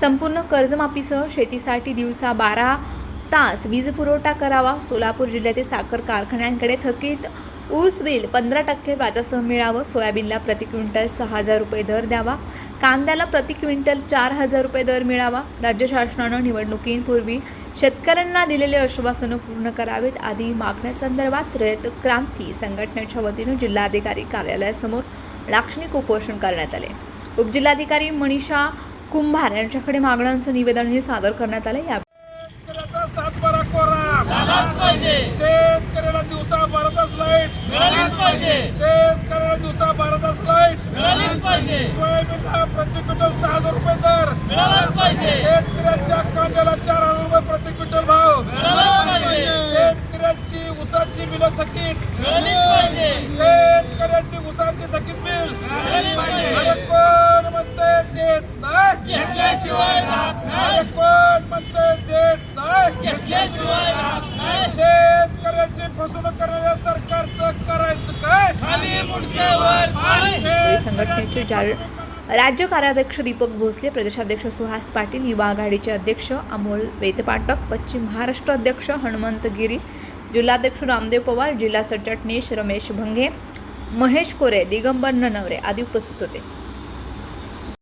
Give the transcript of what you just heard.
संपूर्ण कर्जमाफीसह शेतीसाठी दिवसा बारा तास वीज पुरवठा करावा. सोलापूर जिल्ह्यातील साखर कारखान्यांकडे थकीत ऊस बिल पंधरा टक्के व्याजासह मिळावं. सोयाबीनला प्रति क्विंटल सहा हजार रुपये दर द्यावा. कांद्याला प्रति क्विंटल चार हजार रुपये दर मिळावा. राज्य शासनानं निवडणुकींपूर्वी शेतकऱ्यांना दिलेले आश्वासनं पूर्ण करावेत. आदी मागण्यासंदर्भात रयत क्रांती संघटनेच्या वतीनं जिल्हाधिकारी कार्यालयासमोर लाक्षणिक उपोषण करण्यात आले. उपजिल्हाधिकारी मनीषा कुंभार यांच्याकडे मागण्यांचं निवेदनही सादर करण्यात आलं या शेतकऱ्याला दिवसा लाइट. शेतकऱ्याला दिवसा लाइट. प्रति क्विंटल सहा हजार रुपये दर. शेतकऱ्याच्या कांद्याला चार हजार रुपये प्रति क्विंटल भाव. मिळालाच पाहिजे. शेतकऱ्याची उसाची बिल थकीत. शेतकऱ्याची उसाची थकीत बिल शेतकऱ्याची फसवणूक करणाऱ्या सरकारचं करायचं काय? खाली मुडक्यावर पाणी यावेळी संघटनेचे राज्य कार्याध्यक्ष दीपक भोसले प्रदेशाध्यक्ष सुहास पाटील युवा आघाडीचे अध्यक्ष अमोल वेतपाटक पश्चिम महाराष्ट्र अध्यक्ष हनुमंत गिरी जिल्हाध्यक्ष रामदेव पवार जिल्हा सरचिटणीस रमेश भंगे महेश कोरे दिगंबर ननवरे आदी उपस्थित होते.